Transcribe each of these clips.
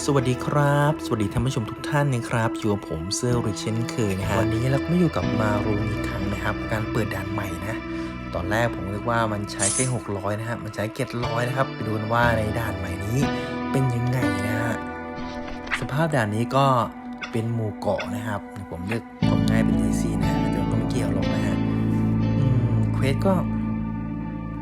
สวัสดีครับ สวัสดีท่านผู้ชมทุกท่านนะครับ อยู่กับผมเซอร์ริเช่นเคยนะฮะวันนี้เราก็มาอยู่กับมารูนอีกครั้งนะครับ การเปิดด่านใหม่นะ ตอนแรกผมนึกว่ามันใช้แค่600 นะฮะ มันใช้เก็ดร้อยนะครับ ไปดูกันว่าในด่านใหม่นี้เป็นยังไงนะฮะ สภาพด่านนี้ก็เป็นหมู่เกาะนะครับ ผมเลือกความง่ายเป็น easy นะเดี๋ยวก็ไม่เกี่ยวหรอกนะฮะอืมเควสก็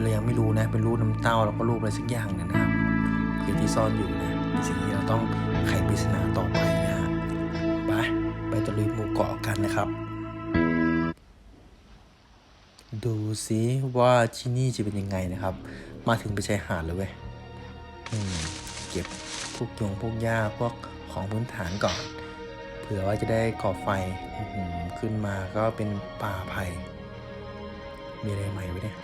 เรายังไม่รู้นะ เป็นรูปน้ำเต้าแล้วก็รูปอะไรสักอย่างนะครับเควสที่ซ่อนอยู่นะ สิ่งที่เราต้องไขปริศนาต่อไปนะฮะไปไปตะลุยหมู่เกาะกันนะครับ ดูซิว่าที่นี่จะเป็นยังไงนะครับ มาถึงไปชายหาดเลยเว้ยเก็บพวกยงพวกหญ้าพวกของพื้นฐานก่อน เผื่อว่าจะได้ก่อไฟอขึ้นมาก็เป็นป่าไผ่มีอะไรใหม่ไว้เนี่ยเดี๋ย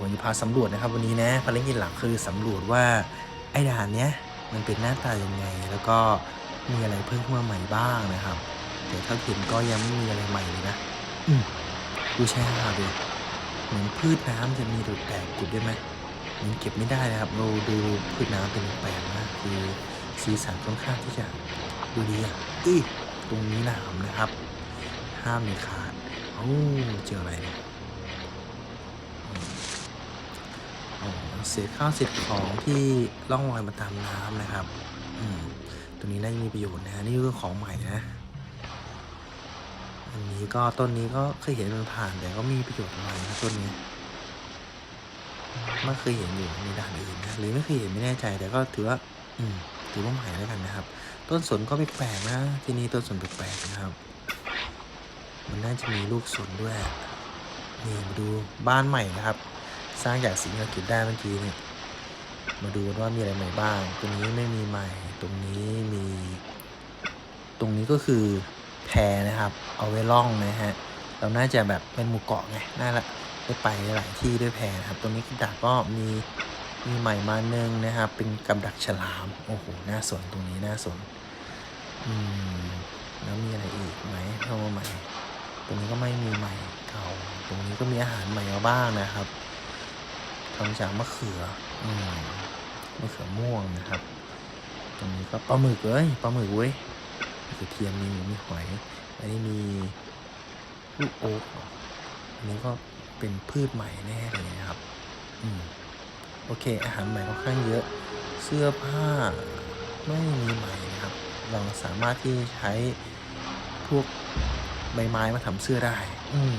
ผมจะพาสำรวจนะครับ วันนี้นะภารกิจหลักคือสำรวจว่าไอ้ด่านเนี้ยมันเป็นหน้าตายังไง แล้วก็มีอะไรเพิ่มขึ้นมาใหม่บ้างนะครับ แต่เท่าที่เห็นก็ยังไม่มีอะไรใหม่เลยนะ อืมดูชายหาดเลยเหมือนพืชน้ำจะมีแปลกกุดได้ไหมมันเก็บไม่ได้นะครับ เราดูพืชน้ำเป็นแปลกนะคือสีสันค่อนข้างที่จะดูดีอะอุ้ยตรงนี้หนามนะครับ ห้ามเด็ดขาดโอ้เจออะไรเนี่ยอืมอ๋อ เศษข้าวเศษของที่ล่องลอยมาตามน้ำนะครับ อืมตัวนี้น่าจะมีประโยชน์นะนี่คือของใหม่นะ อันนี้ก็ต้นนี้ก็เคยเห็นมันผ่านแต่ก็มีประโยชน์อะไรนะต้นนี้ไม่เคยเห็นอยู่ในด่านอื่นนะหรือไม่เคยเห็นไม่แน่ใจแต่ก็ถือว่า อืมถือว่าใหม่แล้วกันนะครับ ต้นสนก็แปลกๆนะ ที่นี่ต้นสนแปลกๆนะครับ มันน่าจะมีลูกสนด้วยนี่มาดูบ้านใหม่นะครับ สร้างจากสิ่งที่เราเก็บได้เมื่อกี้นี่มาดูกันว่ามีอะไรใหม่บ้าง ตรงนี้ไม่มีใหม่ ตรงนี้มี ตรงนี้ก็คือแพนะครับ เอาไว้ล่องนะฮะ เราน่าจะแบบเป็นหมู่เกาะไง น่าละได้ไปหลายที่ด้วยแพนะครับ ตรงนี้กับดักก็มีมีใหม่มาหนึ่งนะครับ เป็นกับดักฉลาม โอ้โห น่าสนตรงนี้น่าสน อืม แล้วมีอะไรอีกไหมเข้ามาใหม่ ตรงนี้ก็ไม่มีใหม่เก่า ตรงนี้ก็มีอาหารใหม่มาบ้างนะครับ ทำจากมะเขืออืมมะเขือม่วงนะครับ ตรงนี้ก็ปลาหมึกเอ้ยปลาหมึกเว้ยกระเทียมมีมีหอย อันนี้มีลูกโอ๊กอันนี้ก็เป็นพืชใหม่แน่เลยนะครับ อืม โอเค อาหารใหม่ค่อนข้างเยอะ เสื้อผ้าไม่มีใหม่นะครับ เราสามารถที่ใช้พวกใบไม้มาทำเสื้อได้ อืม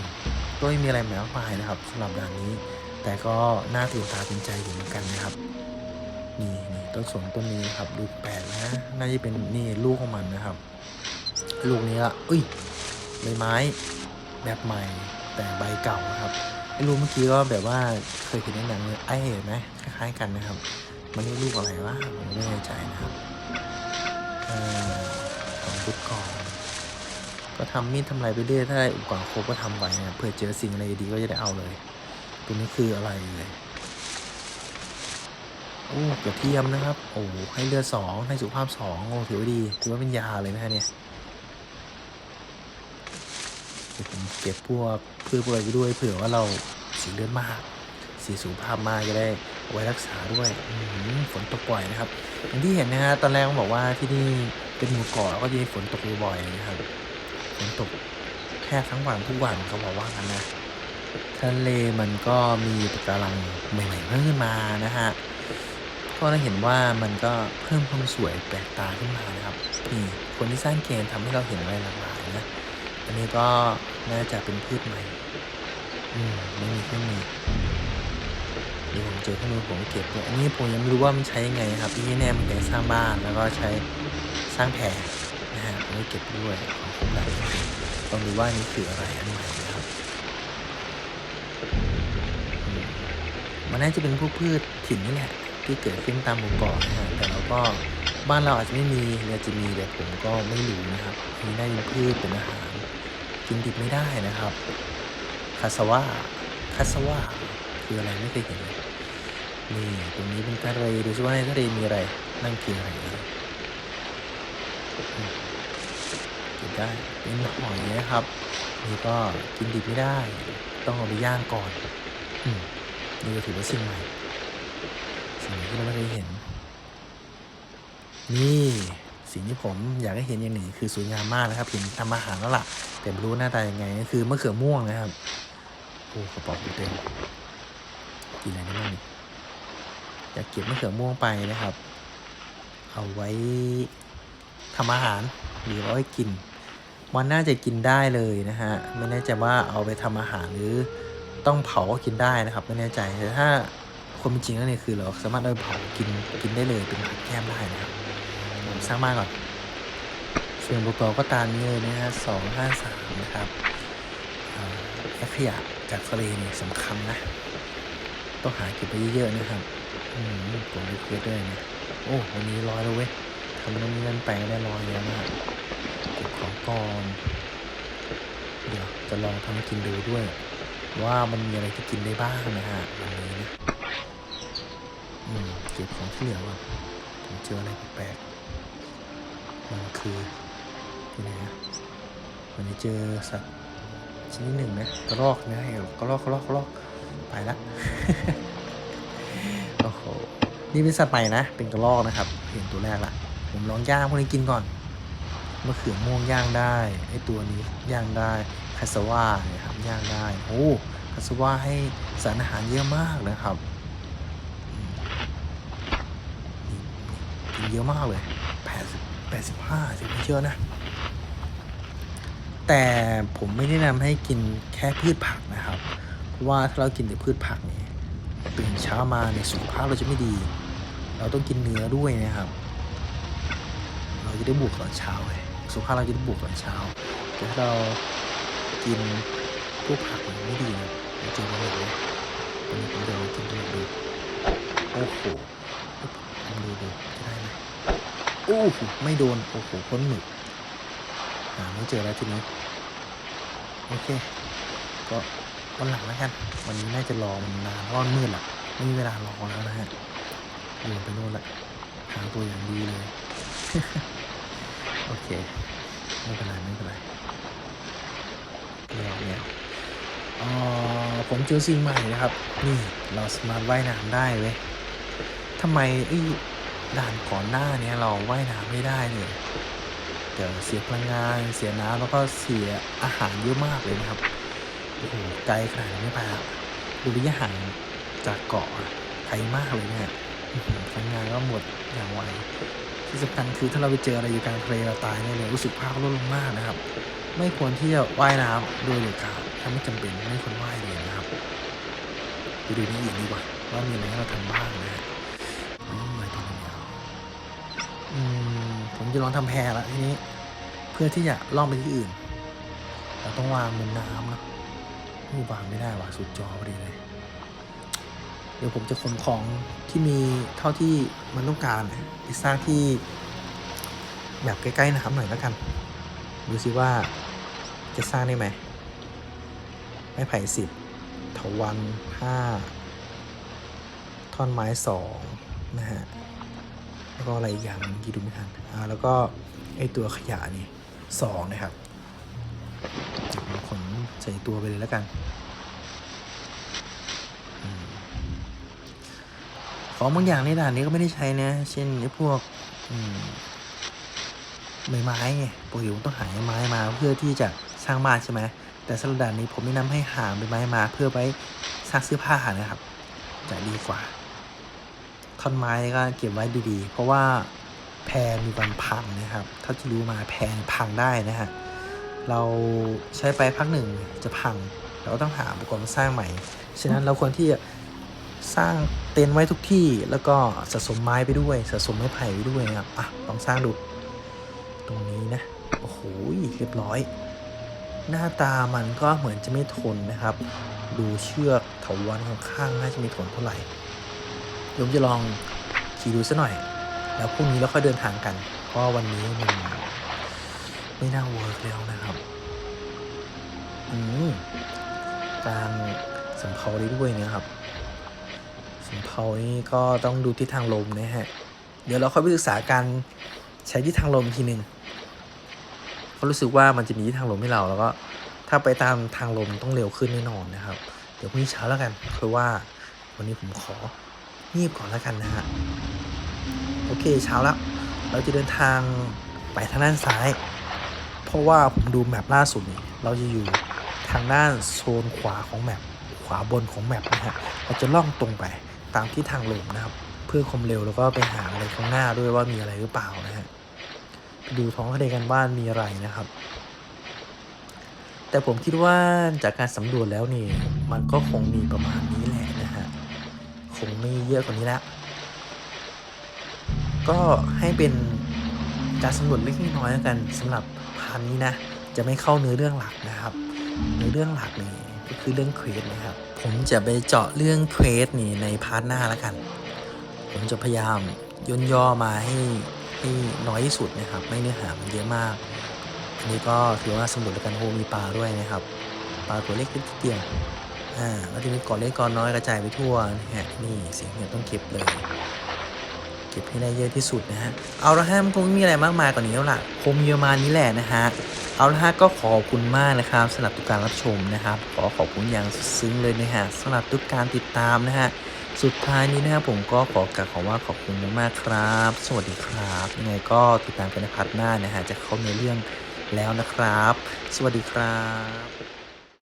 ก็ไม่มีอะไรแหมากมายนะครับสำหรับด่านนี้ แต่ก็น่าตื่นตาตื่นใจอยู่เหมือนกันนะครับ นี่นี่ต้นสนต้นนี้ครับดูแปลกนะ น่าจะเป็นนี่ลูกของมันนะครับ ลูกนี้ละอุ้ยใบไม้แบบใหม่แต่ใบเก่านะครับไอ้ลูกเมื่อกี้ก็แบบว่าเคยเห็นในหนังเลยไอ้เห็นไหมคล้ายๆกันนะครับ มันเรียกลูกอะไรวะผมไม่แน่ใจนะครับอของพุทธกรก็ทำมีดทำอะไรไปเรื่อยถ้าได้อุปกรณ์ครบก็ทำไว้นะเผื่อเจอสิ่งอะไรดีก็จะได้เอาเลย ตัวนี้คืออะไรเลยโอ้กระเทียมนะครับ โอ้ให้เลือดสองให้สุขภาพสองโอ้ถือว่าดีถือว่าเป็นยาเลยนะฮะเนี่ยเดี๋ยวผมเก็บพวกพืชพวกอะไรไปด้วยเผื่อว่าเราเสียเลือดมากเสียสุขภาพมากจะได้ไว้รักษาด้วยฝนตกบ่อยนะครับอย่างที่เห็นนะฮะตอนแรกผมบอกว่าที่นี่เป็นหมู่เกาะแล้วก็จะมีฝนตกบ่อยนะครับฝนตกแทบทั้งวันทุกวันเขาบอกว่ากันนะ ทะเลมันก็มีการังใหม่ๆเพิ่มขึ้นมานะฮะก็ได้เห็นว่ามันก็เพิ่มความสวยแปลกตาขึ้นมานะครับนี่คนที่สร้างเกมทำให้เราเห็นอะไรหลากหลายนะอันนี้ก็น่าจะเป็นพืชใหม่อืมไม่มีเครื่องมือเดี๋ยวผมเจอเครื่องมือผมเก็บเลยอันนี้ผมยังไม่รู้ว่ามันใช้ยังไงครับที่แน่มันใช้สร้างบ้านแล้วก็ใช้สร้างแพรนะฮะผมเก็บด้วยของผมได้ต้องดูว่านี่คืออะไรอันใหม่นะครับ มันน่าจะเป็นพวกพืชถิ่นนี่แหละที่เกิดขึ้นตามหมู่เกาะนะฮะแต่เราก็บ้านเราอาจจะไม่มีหรืออาจจะมีแต่ผมก็ไม่รู้นะครับอันนี้ได้เป็นพืชเป็นอาหารกินดิบไม่ได้นะครับคาสวาคาสวาคืออะไรไม่เคยเห็นเลยนี่ตรงนี้เป็นทะเลดูซิว่าในทะเลมีอะไรนั่นคืออะไรกินได้เป็นหอยนะครับนี่ก็กินดิบไม่ได้ ต้องเอาไปย่างก่อน อืม นี่ก็ถือว่าสิ่งใหม่สิ่งที่เราไม่เคยเห็น นี่สิ่งที่ผมอยากให้เห็นอย่างหนึ่งคือสวยงามมากนะครับเห็นทำอาหารแล้วล่ะแต่ไม่รู้หน้าตายังไงก็คือมะเขือม่วงนะครับโอ้กระป๋องเต็มกินอะไรได้บ้างอยากเก็บมะเขือม่วงไปนะครับ เอาไว้ทำอาหารหรือเอาไว้กินมันน่าจะกินได้เลยนะฮะไม่แน่ใจว่าเอาไปทำอาหารหรือ ต้องเผาก็กินได้นะครับ ไม่แน่ใจแต่ถ้าความเป็นจริงแล้วเนี่ยคือเราสามารถเอาเผากินกินได้เลยเป็นผักแก้มได้นะครับผมสร้างมาก่อนส่วนประกอบก็ตามนี้เลยนะฮะสองห้าสามนะครับและขยะจากทะเลเนี่ยสำคัญนะต้องหาเก็บไปเยอะๆนะครับอืมผมรีเควสด้วยนะโอ้วันนี้ร้อยแล้วเว้ยทำน้ำเงินแปลงได้ร้อยแล้วนะฮะเก็บของก่อนเดี๋ยวจะลองทำกินดูด้วย ว่ามันมีอะไรที่กินได้บ้างนะฮะวันนี้นะอืมเก็บของที่เหลือก่อนผมเจออะไรแปลกๆมันคือที่ไหนนะวันนี้เจอสัตว์ชนิดหนึ่งนะกระรอกนะเห็นกระรอกกระรอกกระรอกไปละโอ้โหนี่เป็นสัตว์ใหม่นะ เป็นกระรอกนะครับ เห็นตัวแรกละผมลองย่างพวกนี้กินก่อนมะเขือม่วงย่างได้ไอตัวนี้ย่างได้คาสว่าเนี่ยครับ ย่างได้โอ้คาสว่าให้สารอาหารเยอะมากนะครับกินเยอะมากเลยแปดสิบแปดสิบห้าสิไม่เชื่อนะ แต่ผมไม่แนะนำให้กินแค่พืชผักนะครับ เพราะว่าถ้าเรากินแต่พืชผักเนี่ยตื่นเช้ามาในยสุขภาพเราจะไม่ดี เราต้องกินเนื้อด้วยนะครับ เราจะได้บวกตอนเช้าไงสุขภาพเราจะได้บวกตอนเช้าแต่ถ้าเรากิน พวกผักมันไม่ดีนะมันจะเป็นแบบนี้วันนี้ผมจะลองกินตัวดูโอ้โหลองดูดูจะได้ไหมโอ้โหไม่โดนโอ้โหพ้นหมึกหาไม่เจอแล้วทีนี้โอเค ก็วันหลังแล้วกันวันนี้น่าจะรอมันนานร้อนมืดละไม่มีเวลารอแล้วนะฮะเดินไปโน่นละหาตัวอย่างดีเลยโอเค ไม่เป็นไรไม่เป็นไรเรียกเนี่ย ผมเจอสิ่งใหม่นะครับ นี่เราสามารถว่ายน้ำได้เว้ยทำไมไอ้ด่านก่อนหน้าเนี้ยเราว่ายน้ำไม่ได้เนี่ยเดี๋ยวเสียพลังงาน เสียน้ำแล้วก็เสียอาหารเยอะมากเลยนะครับโอ้โหไกลขนาดนี้ไม่ไปอะดูระยะห่างจากเกาะไกลมากเลยเนี่ยพลังงานก็หมดอย่างไวที่สำคัญคือถ้าเราไปเจออะไรอยู่กลางทะเลเราตายแน่เลยรู้สึกภาพลดลงมากนะครับ ไม่ควรที่จะว่ายน้ำโดยเด็ดขาด ถ้าไม่จำเป็นไม่ควรว่ายเลยนะครับไปดูนี่อีกดีกว่าว่ามีอะไรให้เราทำบ้างนะฮะอ๋อไม่ต้องเดียวอืมผมจะลองทำแพละทีนี้ เพื่อที่จะล่องไปที่อื่น เราต้องวางบนน้ำนะไม่วางไม่ได้ว่ะสุดจอพอดีเลยเดี๋ยวผมจะขนของที่มีเท่าที่มันต้องการน่ะไปสร้างที่แบบใกล้ๆน้ำหน่อยแล้วกัน ดูซิว่าจะสร้างได้ไหม ม้ไผ่สิบถาวันห้าท่อนไม้สองนะฮะ แล้วก็อะไรอีกอย่างหนึงที่ดูไม่ทันอ่าแล้วก็ไอตัวขยะนี่สองนะครับขนใส่ตัวไปเลยแล้วกันอของบางอย่างในด่านนี้ก็ไม่ได้ใช้นะ เช่นไอพวกอืมใบไม้ไงปกติผมต้องหาไม้มาเพื่อที่จะสร้างบ้านใช่ไหม แต่สำหรับด่านนี้ผมแนะนำให้หาใบไม้มาเพื่อไว้สร้างเสื้อผ้านะครับ จะดีกว่าท่อนไม้ก็เก็บไว้ดีๆ เพราะว่าแพรมีวันพังนะครับ เท่าที่รู้มาแพรพังได้นะฮะ เราใช้ไปพักหนึ่งจะพัง เราก็ต้องหาอุปกรณ์สร้างใหม่ ฉะนั้นเราควรที่จะสร้างเต็นท์ไว้ทุกที่ แล้วก็สะสมไม้ไปด้วย สะสมไม้ไผ่ไปด้วยนะครับ อะ ลองสร้างดู ตรงนี้นะ โอ้โห เรียบร้อย หน้าตามันก็เหมือนจะไม่ทนนะครับ ดูเชือกเถาวัลย์ข้างๆน่าจะไม่ทนเท่าไหร่เดี๋ยวผมจะลองขี่ดูซะหน่อย แล้วพรุ่งนี้เราค่อยเดินทางกัน เพราะวันนี้มันไม่น่าเวิร์กแล้วนะครับ อืมกลางสำเภาได้ด้วยนะครับสำเภานี่ก็ต้องดูทิศทางลมนะฮะ เดี๋ยวเราค่อยไปศึกษาการใช้ทิศทางลมอีกทีหนึ่ง เพราะรู้สึกว่ามันจะมีทิศทางลมให้เราแล้วก็ถ้าไปตามทางลมต้องเร็วขึ้นแน่นอนนะครับ เดี๋ยวพรุ่งนี้เช้าแล้วกันคือว่าวันนี้ผมของีบก่อนแล้วกันนะฮะโอเคเช้าแล้ว เราจะเดินทางไปทางด้านซ้าย เพราะว่าผมดูแมปล่าสุดนี่เราจะอยู่ทางด้านโซนขวาของแมปขวาบนของแมปนะฮะเราจะล่องตรงไปตามที่ทางลงนะครับ เพื่อความเร็วแล้วก็ไปหาอะไรข้างหน้าด้วยว่ามีอะไรหรือเปล่านะฮะ ดูท้องทะเลกันบ้านมีอะไรนะครับ แต่ผมคิดว่าจากการสำรวจแล้วนี่มันก็คงมีประมาณนี้แหละนะฮะคงไม่เยอะกว่านี้แล้วก็ให้เป็นการสำรวจเล็กน้อยแล้วกันสำหรับพาร์ทนี้นะจะไม่เข้าเนื้อเรื่องหลักนะครับเนื้อเรื่องหลักนี่ก็คือเรื่องเควสนะครับ ผมจะไปเจาะเรื่องเควสนี่ในพาร์ทหน้าแล้วกัน ผมจะพยายามย่นย่อมาให้ ให้น้อยที่สุดนะครับ ไม่เนื้อหามันเยอะมาก อันนี้ก็ถือว่าสำรวจแล้วกันโฮมีปลาด้วยนะครับ ปลาตัวเล็กนิดเดียวอ่าแล้วทีนี้ก่อนเล็กก่อนน้อยกระจายไปทั่วนะฮะนี่สิ่งที่ต้องเก็บเลย เก็บให้ได้เยอะที่สุดนะฮะเอาละฮะมันคงไม่มีอะไรมากมายกว่านี้แล้วล่ะคงมีประมานี้แหละนะฮะเอาละฮะก็ขอบคุณมากนะครับสำหรับทุกการรับชมนะครับขอขอบคุณอย่างซึ้งเลยนะฮะสำหรับทุกการติดตามนะฮะ สุดท้ายนี้นะครับผมก็ขอกล่าวคำว่าขอบคุณมากๆครับ สวัสดีครับยังไงก็ติดตามกันในพาร์ทหน้านะฮะจะเข้าในเรื่องแล้วนะครับ สวัสดีครับ